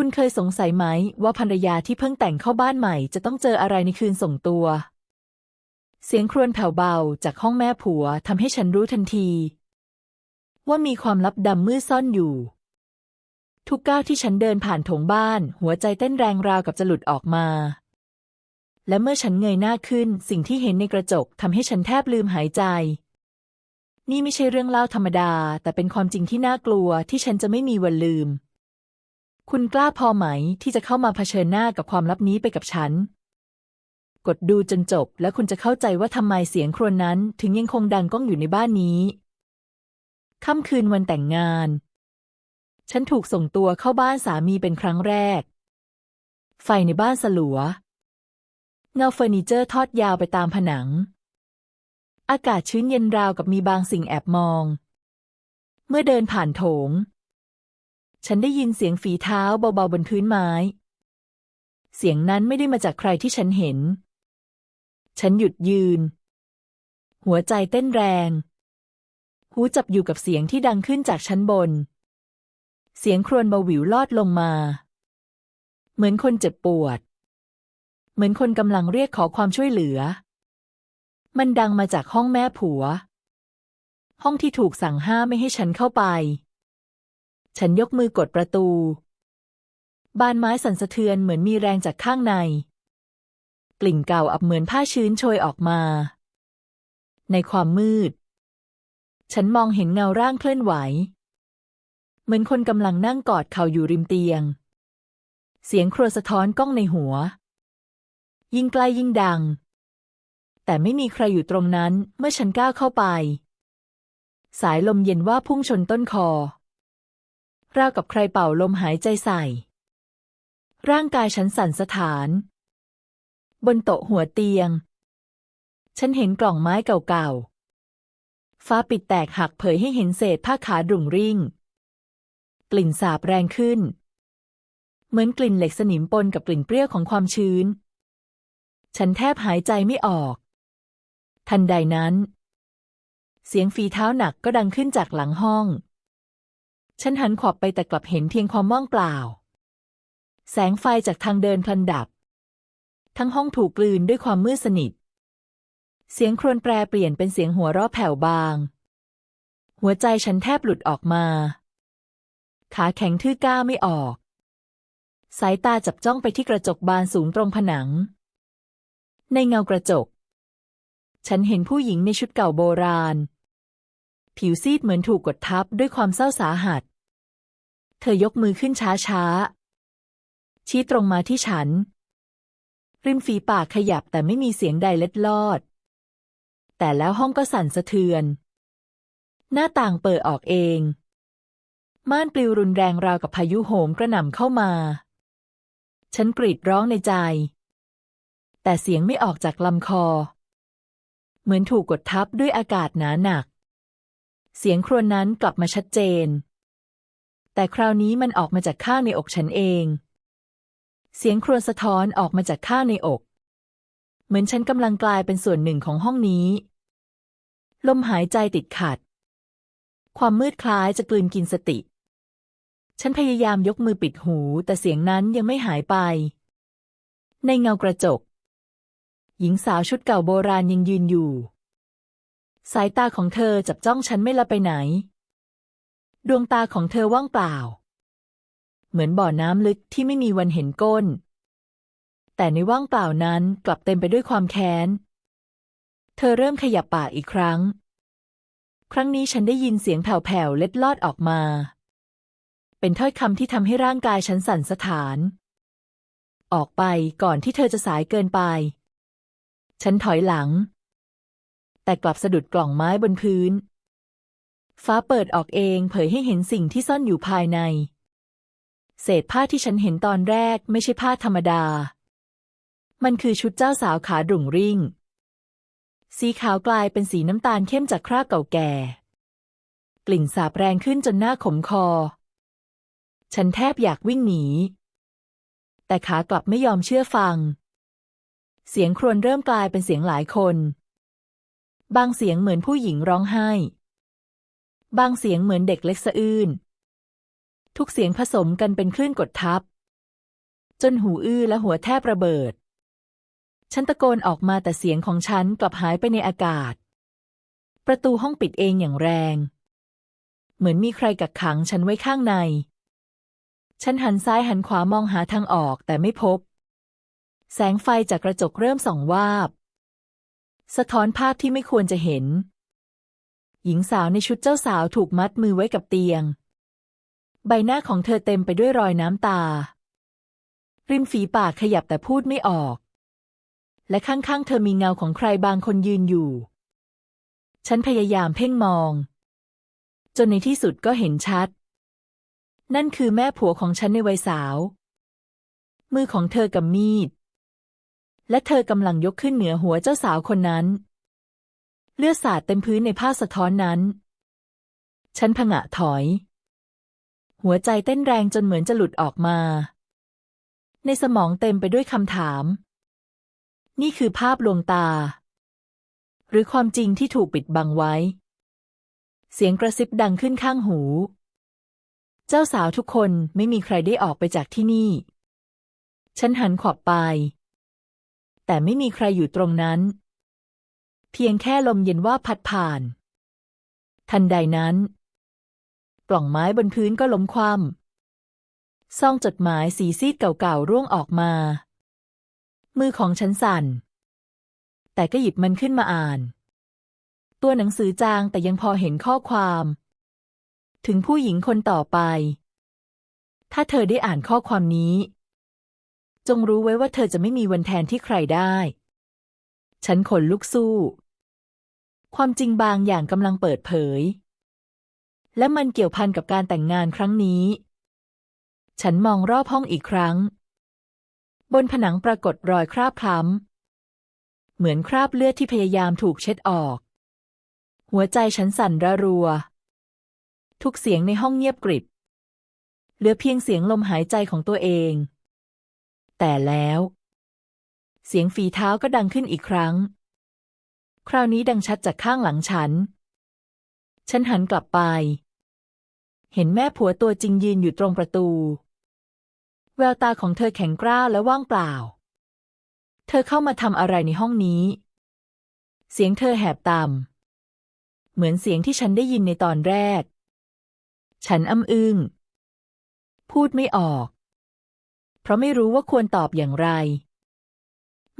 คุณเคยสงสัยไหมว่าภรรยาที่เพิ่งแต่งเข้าบ้านใหม่ จะต้องเจออะไรในคืนส่งตัว เสียงครวญแผ่วเบาจากห้องแม่ผัวทำให้ฉันรู้ทันที ว่ามีความลับดำมืดซ่อนอยู่ ทุกก้าวที่ฉันเดินผ่านโถงบ้าน หัวใจเต้นแรงราวกับจะหลุดออกมา และเมื่อฉันเงยหน้าขึ้น สิ่งที่เห็นในกระจกทำให้ฉันแทบลืมหายใจ นี่ไม่ใช่เรื่องเล่าธรรมดา แต่เป็นความจริงที่น่ากลัวที่ฉันจะไม่มีวันลืม คุณกล้าพอไหมที่จะเข้ามาเผชิญหน้ากับความลับนี้ไปกับฉัน กดดูจนจบแล้วคุณจะเข้าใจว่าทำไมเสียงครวญนั้น ถึงยังคงดังก้องอยู่ในบ้านนี้ค่ำคืนวันแต่งงาน ฉันถูกส่งตัวเข้าบ้านสามีเป็นครั้งแรก ไฟในบ้านสลัว เงาเฟอร์นิเจอร์ทอดยาวไปตามผนัง อากาศชื้นเย็นราวกับมีบางสิ่งแอบมอง เมื่อเดินผ่านโถง ฉันได้ยินเสียงฝีเท้าเบาๆบนพื้นไม้ เสียงนั้นไม่ได้มาจากใครที่ฉันเห็น ฉันหยุดยืน หัวใจเต้นแรง หูจับอยู่กับเสียงที่ดังขึ้นจากชั้นบน เสียงครวญเบาหวิวลอดลงมา เหมือนคนเจ็บปวด เหมือนคนกำลังเรียกขอความช่วยเหลือ มันดังมาจากห้องแม่ผัว ห้องที่ถูกสั่งห้ามไม่ให้ฉันเข้าไป ฉันยกมือกดประตู บานไม้สั่นสะเทือนเหมือนมีแรงจากข้างใน กลิ่นเก่าอับเหมือนผ้าชื้นโชยออกมา ในความมืด ฉันมองเห็นเงาร่างเคลื่อนไหว เหมือนคนกำลังนั่งกอดเข่าอยู่ริมเตียง เสียงครัวสะท้อนก้องในหัว ยิ่งใกล้ยิ่งดัง แต่ไม่มีใครอยู่ตรงนั้นเมื่อฉันก้าวเข้าไป สายลมเย็นว่าพุ่งชนต้นคอ ราวกับใครเป่าลมหายใจใส่ ร่างกายฉันสั่นสะท้าน บนโต๊ะหัวเตียง ฉันเห็นกล่องไม้เก่าๆ ฟ้าปิดแตกหักเผยให้เห็นเศษผ้าขาดุ่งริ่ง กลิ่นสาบแรงขึ้น เหมือนกลิ่นเหล็กสนิมปนกับกลิ่นเปรี้ยวของความชื้น ฉันแทบหายใจไม่ออก ทันใดนั้น เสียงฝีเท้าหนักก็ดังขึ้นจากหลังห้อง ฉันหันขวับไปแต่กลับเห็นเพียงความว่างเปล่า แสงไฟจากทางเดินพลันดับ ทั้งห้องถูกกลืนด้วยความมืดสนิท เสียงครวญแปรเปลี่ยนเป็นเสียงหัวเราะแผ่วบาง หัวใจฉันแทบหลุดออกมา ขาแข็งทื่อก้าวไม่ออก สายตาจับจ้องไปที่กระจกบานสูงตรงผนัง ในเงากระจก ฉันเห็นผู้หญิงในชุดเก่าโบราณ ผิวซีดเหมือนถูกกดทับด้วยความเศร้าสาหัส เธอยกมือขึ้นช้าๆ ชี้ตรงมาที่ฉัน ริมฝีปากขยับแต่ไม่มีเสียงใดเล็ดลอด แต่แล้วห้องก็สั่นสะเทือน หน้าต่างเปิดออกเอง ม่านปลิวรุนแรงราวกับพายุโหมกระหน่ำเข้ามา ฉันกรีดร้องในใจ แต่เสียงไม่ออกจากลำคอ เหมือนถูกกดทับด้วยอากาศหนาหนัก เสียงครวญนั้นกลับมาชัดเจน แต่คราวนี้มันออกมาจากข้างในอกฉันเอง เสียงครวญสะท้อนออกมาจากข้างในอก เหมือนฉันกำลังกลายเป็นส่วนหนึ่งของห้องนี้ ลมหายใจติดขัด ความมืดคล้ายจะกลืนกินสติ ฉันพยายามยกมือปิดหู แต่เสียงนั้นยังไม่หายไป ในเงากระจก หญิงสาวชุดเก่าโบราณยังยืนอยู่ สายตาของเธอจับจ้องฉันไม่ละไปไหน ดวงตาของเธอว่างเปล่า เหมือนบ่อน้ำลึกที่ไม่มีวันเห็นก้น แต่ในว่างเปล่านั้นกลับเต็มไปด้วยความแค้น เธอเริ่มขยับปากอีกครั้ง ครั้งนี้ฉันได้ยินเสียงแผ่วๆเล็ดลอดออกมา เป็นถ้อยคำที่ทำให้ร่างกายฉันสั่นสะท้าน ออกไปก่อนที่เธอจะสายเกินไป ฉันถอยหลัง แต่กลับสะดุดกล่องไม้บนพื้น ฟ้าเปิดออกเองเผยให้เห็นสิ่งที่ซ่อนอยู่ภายใน เศษผ้าที่ฉันเห็นตอนแรกไม่ใช่ผ้าธรรมดา มันคือชุดเจ้าสาวขาดุ่งริ่ง สีขาวกลายเป็นสีน้ำตาลเข้มจากคราบเก่าแก่ กลิ่นสาบแรงขึ้นจนหน้าขมคอ ฉันแทบอยากวิ่งหนี แต่ขากลับไม่ยอมเชื่อฟังเสียงครวญเริ่มกลายเป็นเสียงหลายคน บางเสียงเหมือนผู้หญิงร้องไห้ บางเสียงเหมือนเด็กเล็กสะอื้น ทุกเสียงผสมกันเป็นคลื่นกดทับ จนหูอื้อและหัวแทบระเบิด ฉันตะโกนออกมาแต่เสียงของฉันกลับหายไปในอากาศ ประตูห้องปิดเองอย่างแรง เหมือนมีใครกักขังฉันไว้ข้างใน ฉันหันซ้ายหันขวามองหาทางออกแต่ไม่พบ แสงไฟจากกระจกเริ่มส่องวาบ สะท้อนภาพที่ไม่ควรจะเห็น หญิงสาวในชุดเจ้าสาวถูกมัดมือไว้กับเตียง ใบหน้าของเธอเต็มไปด้วยรอยน้ำตา ริมฝีปากขยับแต่พูดไม่ออก และข้างๆ เธอมีเงาของใครบางคนยืนอยู่ ฉันพยายามเพ่งมอง จนในที่สุดก็เห็นชัด นั่นคือแม่ผัวของฉันในวัยสาว มือของเธอกำมีด และเธอกำลังยกขึ้นเหนือหัวเจ้าสาวคนนั้น เลือดสาดเต็มพื้นในผ้าสะท้อนนั้น ฉันผงะถอย หัวใจเต้นแรงจนเหมือนจะหลุดออกมา ในสมองเต็มไปด้วยคำถาม นี่คือภาพลวงตา หรือความจริงที่ถูกปิดบังไว้ เสียงกระซิบดังขึ้นข้างหู เจ้าสาวทุกคนไม่มีใครได้ออกไปจากที่นี่ ฉันหันขอบไป แต่ไม่มีใครอยู่ตรงนั้น เพียงแค่ลมเย็นว่าพัดผ่าน ทันใดนั้นกล่องไม้บนพื้นก็ล้มคว่ำซองจดหมายสีซีดเก่าๆร่วงออกมา มือของฉันสั่น แต่ก็หยิบมันขึ้นมาอ่าน ตัวหนังสือจางแต่ยังพอเห็นข้อความ ถึงผู้หญิงคนต่อไป ถ้าเธอได้อ่านข้อความนี้ จงรู้ไว้ว่าเธอจะไม่มีวันแทนที่ใครได้ ฉันขนลุกสู้ ความจริงบางอย่างกำลังเปิดเผย และมันเกี่ยวพันกับการแต่งงานครั้งนี้ ฉันมองรอบห้องอีกครั้ง บนผนังปรากฏรอยคราบคล้ำเหมือนคราบเลือดที่พยายามถูกเช็ดออก หัวใจฉันสั่นระรัว ทุกเสียงในห้องเงียบกริบเหลือเพียงเสียงลมหายใจของตัวเอง แต่แล้ว เสียงฝีเท้าก็ดังขึ้นอีกครั้ง คราวนี้ดังชัดจากข้างหลังฉัน ฉันหันกลับไป เห็นแม่ผัวตัวจริงยืนอยู่ตรงประตู แววตาของเธอแข็งกร้าวและว่างเปล่า เธอเข้ามาทำอะไรในห้องนี้ เสียงเธอแหบต่ำเหมือนเสียงที่ฉันได้ยินในตอนแรก ฉันอ้ำอึง้งพูดไม่ออก เพราะไม่รู้ว่าควรตอบอย่างไร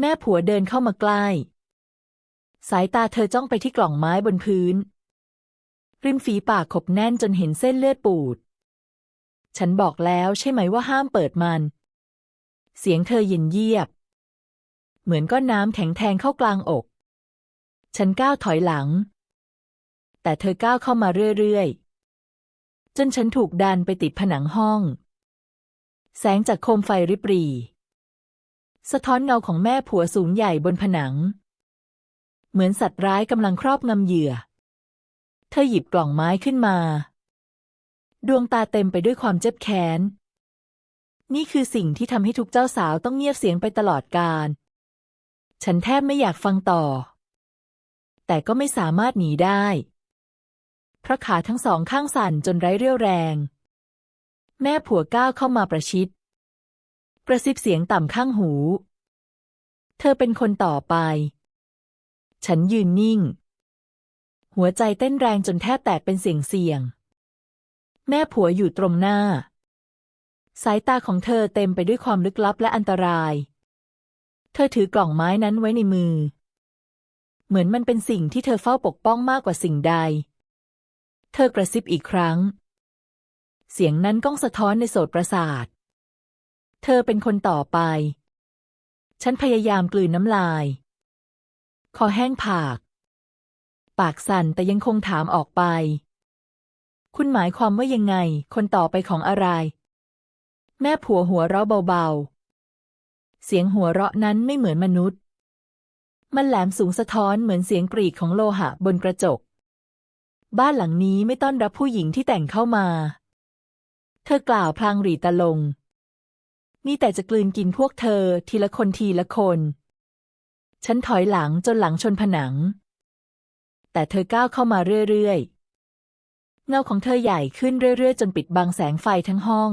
แม่ผัวเดินเข้ามาใกล้ สายตาเธอจ้องไปที่กล่องไม้บนพื้น ริมฝีปากขบแน่นจนเห็นเส้นเลือดปูด ฉันบอกแล้วใช่ไหมว่าห้ามเปิดมัน เสียงเธอเย็นเยียบ เหมือนก้อนน้ำแข็งแทงเข้ากลางอก ฉันก้าวถอยหลัง แต่เธอก้าวเข้ามาเรื่อยๆจนฉันถูกดันไปติดผนังห้อง แสงจากโคมไฟริบหรี่สะท้อนเงาของแม่ผัวสูงใหญ่บนผนัง เหมือนสัตว์ร้ายกำลังครอบงำเหยื่อ เธอหยิบกล่องไม้ขึ้นมา ดวงตาเต็มไปด้วยความเจ็บแค้น นี่คือสิ่งที่ทำให้ทุกเจ้าสาวต้องเงียบเสียงไปตลอดกาลฉันแทบไม่อยากฟังต่อ แต่ก็ไม่สามารถหนีได้ เพราะขาทั้งสองข้างสั่นจนไร้เรี่ยวแรง แม่ผัวก้าวเข้ามาประชิด กระซิบเสียงต่ำข้างหู เธอเป็นคนต่อไป ฉันยืนนิ่ง หัวใจเต้นแรงจนแทบแตกเป็นเสียงเสียง แม่ผัวอยู่ตรงหน้า สายตาของเธอเต็มไปด้วยความลึกลับและอันตราย เธอถือกล่องไม้นั้นไว้ในมือ เหมือนมันเป็นสิ่งที่เธอเฝ้าปกป้องมากกว่าสิ่งใด เธอกระซิบอีกครั้ง เสียงนั้นก้องสะท้อนในโสตประสาท เธอเป็นคนต่อไป ฉันพยายามกลืนน้ำลาย คอแห้งผาก ปากสั่นแต่ยังคงถามออกไป คุณหมายความว่ายังไง คนต่อไปของอะไร แม่ผัวหัวเราะเบาๆ เสียงหัวเราะนั้นไม่เหมือนมนุษย์ มันแหลมสูงสะท้อนเหมือนเสียงกรีดของโลหะบนกระจก บ้านหลังนี้ไม่ต้อนรับผู้หญิงที่แต่งเข้ามา เธอกล่าวพลางหรีตะลง มีแต่จะกลืนกินพวกเธอทีละคนทีละคน ฉันถอยหลังจนหลังชนผนัง แต่เธอก้าวเข้ามาเรื่อยๆ เงาของเธอใหญ่ขึ้นเรื่อยๆ จนปิดบังแสงไฟทั้งห้อง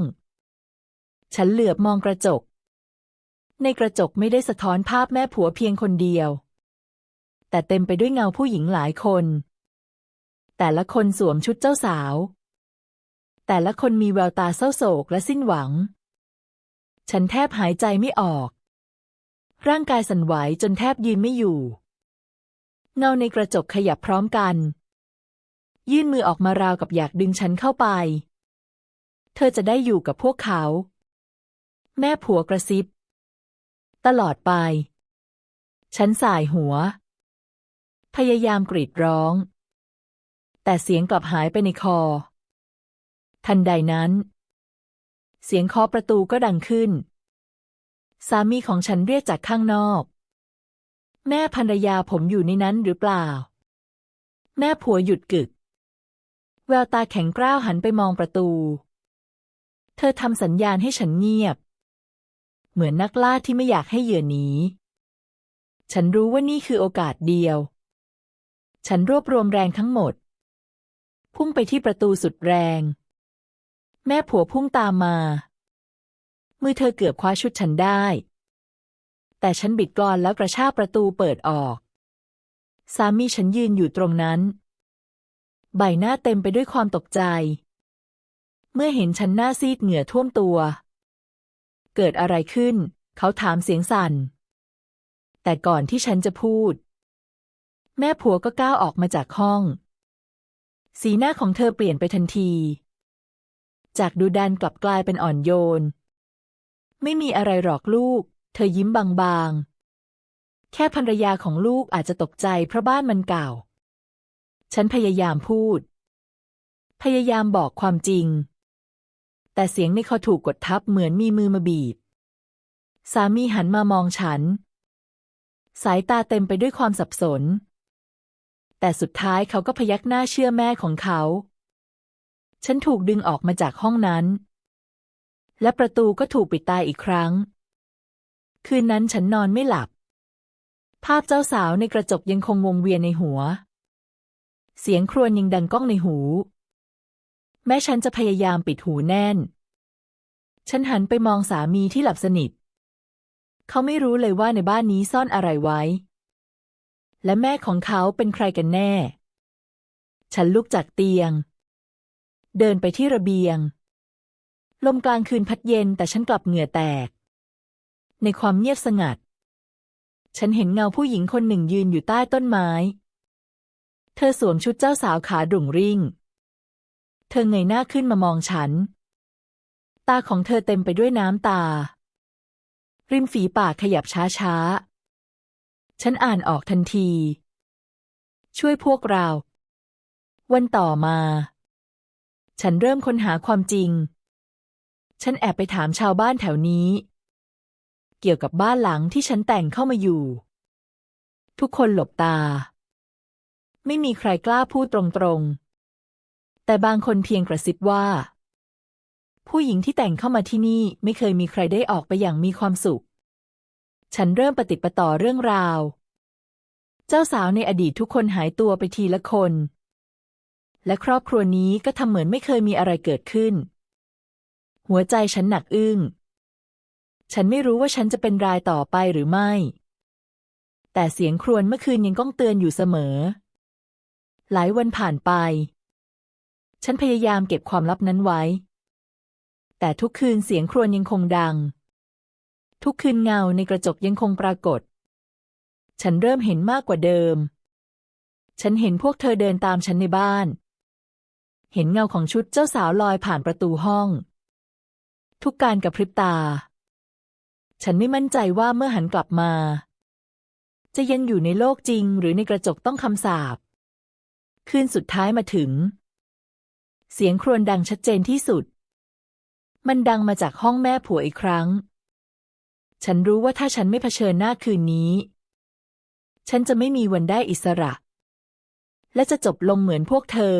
ฉันเหลือบมองกระจก ในกระจกไม่ได้สะท้อนภาพแม่ผัวเพียงคนเดียว แต่เต็มไปด้วยเงาผู้หญิงหลายคน แต่ละคนสวมชุดเจ้าสาว แต่ละคนมีแววตาเศร้าโศกและสิ้นหวัง ฉันแทบหายใจไม่ออก ร่างกายสั่นไหวจนแทบยืนไม่อยู่ เงาในกระจกขยับพร้อมกัน ยื่นมือออกมาราวกับอยากดึงฉันเข้าไป เธอจะได้อยู่กับพวกเขา แม่ผัวกระซิบ ตลอดไป ฉันสายหัว พยายามกรีดร้อง แต่เสียงกลับหายไปในคอ ทันใดนั้น เสียงเคาะประตูก็ดังขึ้น สามีของฉันเรียกจากข้างนอก แม่ภรรยาผมอยู่ในนั้นหรือเปล่า แม่ผัวหยุดกึก แววตาแข็งกร้าวหันไปมองประตู เธอทำสัญญาณให้ฉันเงียบ เหมือนนักล่าที่ไม่อยากให้เหยื่อหนีฉันรู้ว่านี่คือโอกาสเดียว ฉันรวบรวมแรงทั้งหมด พุ่งไปที่ประตูสุดแรง แม่ผัวพุ่งตามมา มือเธอเกือบคว้าชุดฉันได้ แต่ฉันบิดกลอนแล้วกระชากประตูเปิดออก สามีฉันยืนอยู่ตรงนั้น ใบหน้าเต็มไปด้วยความตกใจ เมื่อเห็นฉันหน้าซีดเหงื่อท่วมตัว เกิดอะไรขึ้น เขาถามเสียงสั่น แต่ก่อนที่ฉันจะพูด แม่ผัวก็ก้าวออกมาจากห้อง สีหน้าของเธอเปลี่ยนไปทันที จากดูดันกลับกลายเป็นอ่อนโยน ไม่มีอะไรหรอกลูก เธอยิ้มบางๆ แค่ภรรยาของลูกอาจจะตกใจเพราะบ้านมันเก่า ฉันพยายามพูด พยายามบอกความจริง แต่เสียงในคอถูกกดทับเหมือนมีมือมาบีบ สามีหันมามองฉัน สายตาเต็มไปด้วยความสับสน แต่สุดท้ายเขาก็พยักหน้าเชื่อแม่ของเขา ฉันถูกดึงออกมาจากห้องนั้น และประตูก็ถูกปิดตายอีกครั้ง คืนนั้นฉันนอนไม่หลับ ภาพเจ้าสาวในกระจกยังคงวงเวียนในหัว เสียงครวญยังดังก้องในหู แม้ฉันจะพยายามปิดหูแน่น ฉันหันไปมองสามีที่หลับสนิท เขาไม่รู้เลยว่าในบ้านนี้ซ่อนอะไรไว้ และแม่ของเขาเป็นใครกันแน่ ฉันลุกจากเตียง เดินไปที่ระเบียง ลมกลางคืนพัดเย็นแต่ฉันกลับเหงื่อแตก ในความเงียบสงัด ฉันเห็นเงาผู้หญิงคนหนึ่งยืนอยู่ใต้ต้นไม้ เธอสวมชุดเจ้าสาวขาดุ่งริ่ง เธอเงยหน้าขึ้นมามองฉัน ตาของเธอเต็มไปด้วยน้ำตา ริมฝีปากขยับช้าๆ ฉันอ่านออกทันที ช่วยพวกเรา วันต่อมา ฉันเริ่มค้นหาความจริง ฉันแอบไปถามชาวบ้านแถวนี้ เกี่ยวกับบ้านหลังที่ฉันแต่งเข้ามาอยู่ ทุกคนหลบตา ไม่มีใครกล้าพูดตรงๆ แต่บางคนเพียงกระซิบว่า ผู้หญิงที่แต่งเข้ามาที่นี่ไม่เคยมีใครได้ออกไปอย่างมีความสุข ฉันเริ่มปฏิประต่อเรื่องราว เจ้าสาวในอดีตทุกคนหายตัวไปทีละคน และครอบครัวนี้ก็ทำเหมือนไม่เคยมีอะไรเกิดขึ้น หัวใจฉันหนักอึ้ง ฉันไม่รู้ว่าฉันจะเป็นรายต่อไปหรือไม่ แต่เสียงครวญเมื่อคืนยังก้องเตือนอยู่เสมอ หลายวันผ่านไป ฉันพยายามเก็บความลับนั้นไว้ แต่ทุกคืนเสียงครวญยังคงดัง ทุกคืนเงาในกระจกยังคงปรากฏ ฉันเริ่มเห็นมากกว่าเดิมฉันเห็นพวกเธอเดินตามฉันในบ้าน เห็นเงาของชุดเจ้าสาวลอยผ่านประตูห้อง ทุกการกระพริบตา ฉันไม่มั่นใจว่าเมื่อหันกลับมา จะยังอยู่ในโลกจริงหรือในกระจกต้องคำสาปคืนสุดท้ายมาถึง เสียงครวญดังชัดเจนที่สุด มันดังมาจากห้องแม่ผัวอีกครั้ง ฉันรู้ว่าถ้าฉันไม่เผชิญหน้าคืนนี้ ฉันจะไม่มีวันได้อิสระ และจะจบลงเหมือนพวกเธอ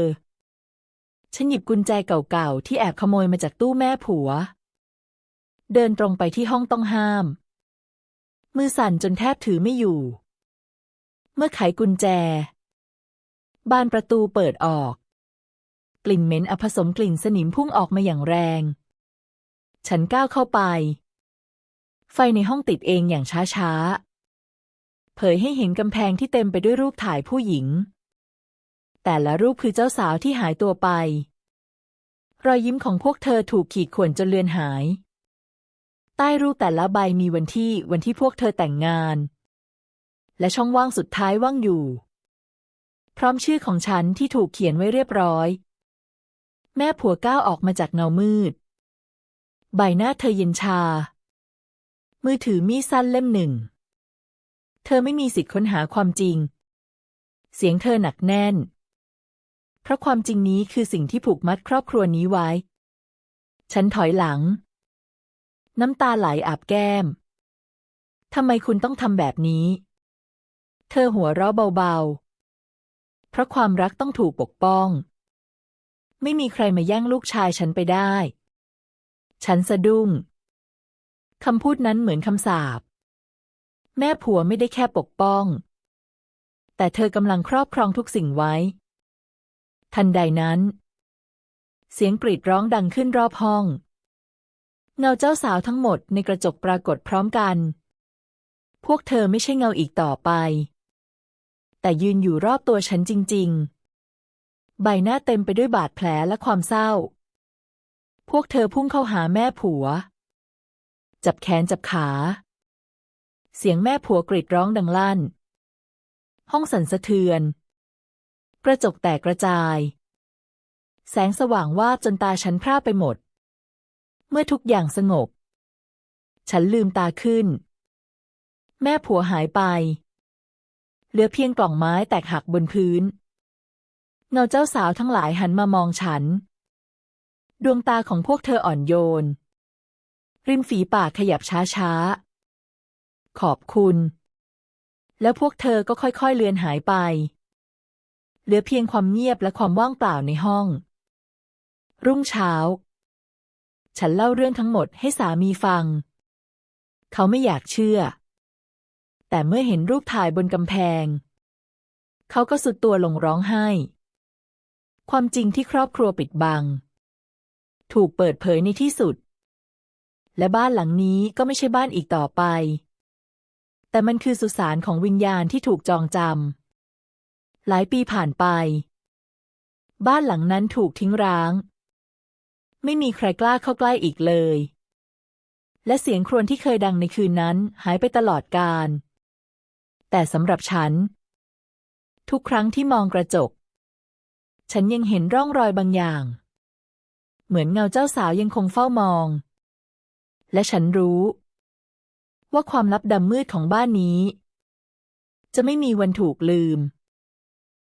ฉันหยิบกุญแจเก่าๆ ที่แอบขโมยมาจากตู้แม่ผัว เดินตรงไปที่ห้องต้องห้าม มือสั่นจนแทบถือไม่อยู่ เมื่อไขกุญแจ บานประตูเปิดออก กลิ่นเหม็นอผสมกลิ่นสนิมพุ่งออกมาอย่างแรง ฉันก้าวเข้าไป ไฟในห้องติดเองอย่างช้าๆ เผยให้เห็นกำแพงที่เต็มไปด้วยรูปถ่ายผู้หญิง แต่ละรูปคือเจ้าสาวที่หายตัวไป รอยยิ้มของพวกเธอถูกขีดข่วนจนเลือนหาย ใต้รูปแต่ละใบมีวันที่วันที่พวกเธอแต่งงาน และช่องว่างสุดท้ายว่างอยู่ พร้อมชื่อของฉันที่ถูกเขียนไว้เรียบร้อย แม่ผัวก้าวออกมาจากเงามืด ใบหน้าเธอเย็นชา มือถือมีดสั้นเล่มหนึ่ง เธอไม่มีสิทธิ์ค้นหาความจริงเสียงเธอหนักแน่น เพราะความจริงนี้คือสิ่งที่ผูกมัดครอบครัวนี้ไว้ ฉันถอยหลัง น้ำตาไหลอาบแก้ม ทำไมคุณต้องทำแบบนี้ เธอหัวเราะเบาๆ เพราะความรักต้องถูกปกป้อง ไม่มีใครมาแย่งลูกชายฉันไปได้ ฉันสะดุ้งคำพูดนั้นเหมือนคำสาป แม่ผัวไม่ได้แค่ปกป้อง แต่เธอกำลังครอบครองทุกสิ่งไว้ ทันใดนั้น เสียงกรีดร้องดังขึ้นรอบห้อง เงาเจ้าสาวทั้งหมดในกระจกปรากฏพร้อมกัน พวกเธอไม่ใช่เงาอีกต่อไป แต่ยืนอยู่รอบตัวฉันจริง ๆ ใบหน้าเต็มไปด้วยบาดแผลและความเศร้า พวกเธอพุ่งเข้าหาแม่ผัว จับแขนจับขา เสียงแม่ผัวกรีดร้องดังลั่น ห้องสั่นสะเทือน กระจกแตกกระจาย แสงสว่างวาจนตาฉันพร่าไปหมด เมื่อทุกอย่างสงบ ฉันลืมตาขึ้น แม่ผัวหายไป เหลือเพียงกล่องไม้แตกหักบนพื้น เงาเจ้าสาวทั้งหลายหันมามองฉัน ดวงตาของพวกเธออ่อนโยน ริมฝีปากขยับช้าๆ ขอบคุณ แล้วพวกเธอก็ค่อยๆเลือนหายไป เหลือเพียงความเงียบและความว่างเปล่าในห้อง รุ่งเช้า ฉันเล่าเรื่องทั้งหมดให้สามีฟัง เขาไม่อยากเชื่อ แต่เมื่อเห็นรูปถ่ายบนกำแพง เขาก็สุดตัวลงร้องไห้ ความจริงที่ครอบครัวปิดบัง ถูกเปิดเผยในที่สุด และบ้านหลังนี้ก็ไม่ใช่บ้านอีกต่อไป แต่มันคือสุสานของวิญญาณที่ถูกจองจำ หลายปีผ่านไป บ้านหลังนั้นถูกทิ้งร้าง ไม่มีใครกล้าเข้าใกล้อีกเลย และเสียงครวญที่เคยดังในคืนนั้นหายไปตลอดกาลแต่สำหรับฉัน ทุกครั้งที่มองกระจก ฉันยังเห็นร่องรอยบางอย่าง เหมือนเงาเจ้าสาวยังคงเฝ้ามอง และฉันรู้ ว่าความลับดำมืดของบ้านนี้จะไม่มีวันถูกลืม